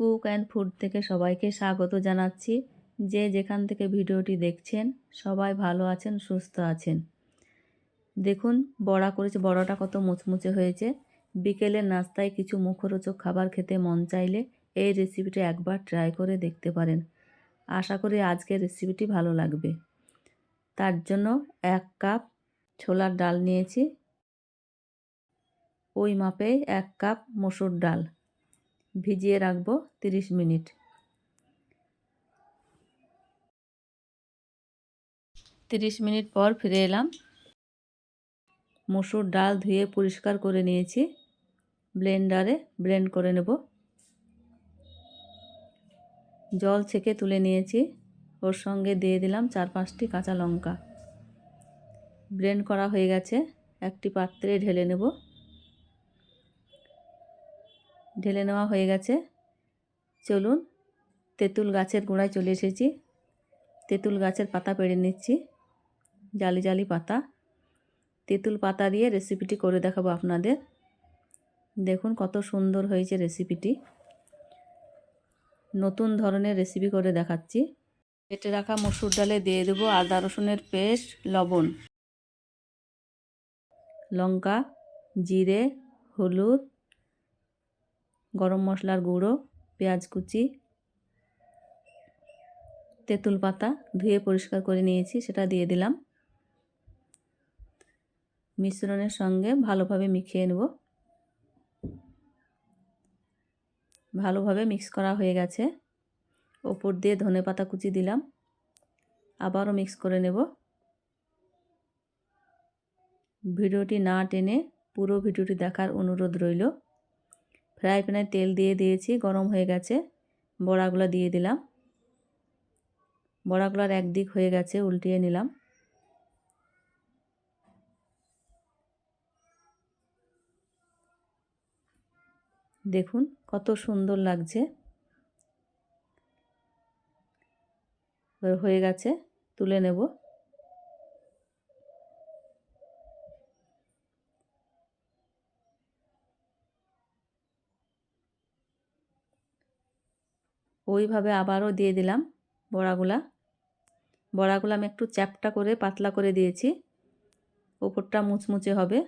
Cook and food থেকে সবাইকে স্বাগত জানাচ্ছি। যে যেখান থেকে ভিডিওটি দেখছেন, সবাই ভালো আছেন, সুস্থ আছেন। দেখুন, বড়া করেছে, বড়াটা কত মুচমুচে হয়েছে। বিকেলের নাস্তায় কিছু মুখরোচক খাবার খেতে মন চাইলে এই রেসিপিটি একবার ট্রাই করে দেখতে পারেন। আশা করি আজকের রেসিপিটি ভালো লাগবে। তার জন্য এক কাপ ছোলার ডাল নিয়েছি। ওই মাপে এক কাপ মসুর ডাল। ভিজিয়ে রাখব তিরিশ মিনিট। তিরিশ মিনিট পর ফিরে এলাম। মসুর ডাল ধুয়ে পরিষ্কার করে নিয়েছি। ব্লেন্ডারে ব্লেন্ড করে নেব। জল ছেঁকে তুলে নিয়েছি। ওর সঙ্গে দিয়ে দিলাম চার পাঁচটি কাঁচা লঙ্কা। ব্লেন্ড করা হয়ে গেছে। একটি পাত্রে ঢেলে নেব। ঢেলে নেওয়া হয়ে গেছে। চলুন, তেঁতুল গাছের গোড়ায় চলে এসেছি। তেঁতুল গাছের পাতা পেড়ে নিচ্ছি। জালি জালি পাতা। তেঁতুল পাতা দিয়ে রেসিপিটি করে দেখাবো আপনাদের। দেখুন কত সুন্দর হয়েছে রেসিপিটি নতুন ধরনের রেসিপি করে দেখাচ্ছি। কেটে রাখা মসুর ডালে দিয়ে দেবো আদা, রসুনের পেস্ট, লবণ। লঙ্কা, জিরে, হলুদ গরম মশলার গুঁড়ো, পেঁয়াজ কুচি, তেঁতুল পাতা ধুয়ে পরিষ্কার করে নিয়েছি, সেটা দিয়ে দিলাম। মিশ্রণের সঙ্গে ভালোভাবে মিখিয়ে নেব। ভালোভাবে মিক্স করা হয়ে গেছে। ওপর দিয়ে ধনে পাতা কুচি দিলাম। আবারও মিক্স করে নেব। ভিডিওটি না টেনে পুরো ভিডিওটি দেখার অনুরোধ রইল। ফ্রাই প্যানে তেল দিয়ে দিয়েছি, গরম হয়ে গেছে। বড়াগুলো দিয়ে দিলাম। বড়াগুলোর একদিক হয়ে গেছে, উল্টিয়ে নিলাম। দেখুন কত সুন্দর লাগছে। হয়ে গেছে, তুলে নেব। ওইভাবে আবারও দিয়ে দিলাম বড়াগুলা। বড়াগুলো আমি একটু চ্যাপটা করে পাতলা করে দিয়েছি। ওপরটা মুচমুচে হবে।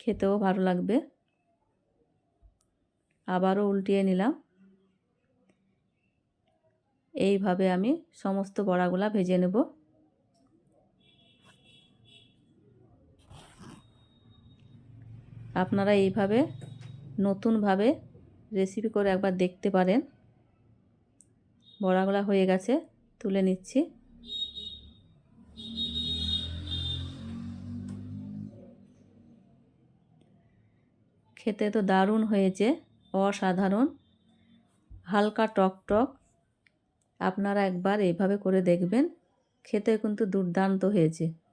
খেতেও ভালো লাগবে। আবারও উল্টিয়ে নিলাম। এইভাবে আমি সমস্ত বড়াগুলা ভেজে নেব। আপনারা এইভাবে নতুনভাবে রেসিপি করে একবার দেখতে পারেন। বড়াগুলা হয়ে গেছে, তুলে নিচ্ছি। খেতে তো দারুণ হয়েছে, অসাধারণ। হালকা টক টক, আপনারা একবার এইভাবে করে দেখবেন, খেতে কিন্তু দুর্দান্ত হয়েছে।